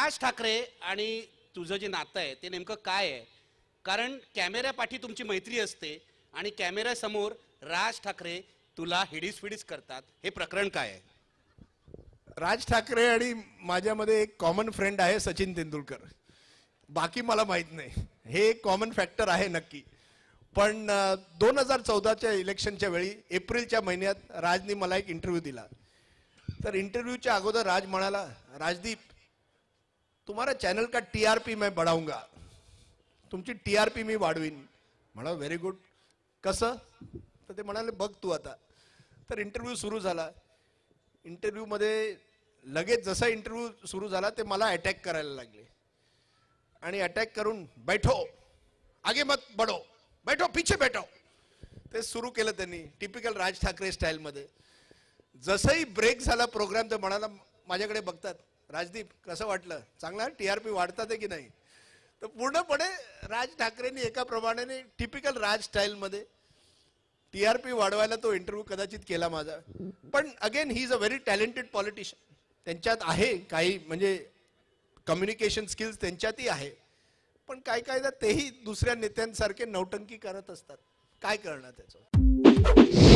राज ठाकरे आणि तुझं जे नातं आहे ते नेमकं काय आहे? कारण कॅमेऱ्यापाठी तुमची मैत्री असते आणि कॅमेऱ्यासमोर राज ठाकरे तुला हिडीस फिडीस करतात. हे प्रकरण काय आहे? राज ठाकरे आणि माझ्यामध्ये एक कॉमन फ्रेंड आहे सचिन तेंडुलकर. बाकी मला माहीत नाही. हे एक कॉमन फॅक्टर आहे नक्की. पण दोन हजार चौदाच्या इलेक्शनच्या वेळी एप्रिलच्या महिन्यात राजनी मला एक इंटरव्ह्यू दिला. तर इंटरव्ह्यूच्या अगोदर राज म्हणाला राजदीप तुम्हारा चॅनल का टी आर पी मैं बढ़ाऊंगा। तुमची टी आर पी मी वाढवीन। म्हणा व्हेरी गुड कसं? तर ते म्हणाले बघ तू आता. तर इंटरव्ह्यू सुरू झाला. इंटरव्ह्यूमध्ये लगेच जसा इंटरव्ह्यू सुरू झाला ते मला अटॅक करायला लागले. आणि अटॅक करून बैठो. आगे मत बढो. बैठो पीछे बैठो. ते सुरू केलं त्यांनी टिपिकल राज ठाकरे स्टाईलमध्ये जसंही ब्रेक झाला प्रोग्राम तर म्हणाला माझ्याकडे बघतात. राजदीप कसं वाटलं? चांगला टी आर पी वाढतात की नाही? तर पूर्णपणे राज ठाकरेंनी एका प्रमाणाने टिपिकल राज स्टाईलमध्ये टी आर पी वाढवायला तो इंटरव्ह्यू कदाचित केला माझा. पण again he is a very talented politician त्यांच्यात आहे काही म्हणजे कम्युनिकेशन स्किल्स त्यांच्यातही आहे. पण काय काय तेही दुसऱ्या नेत्यांसारखे नौटंकी करत असतात. काय करणार त्याचं?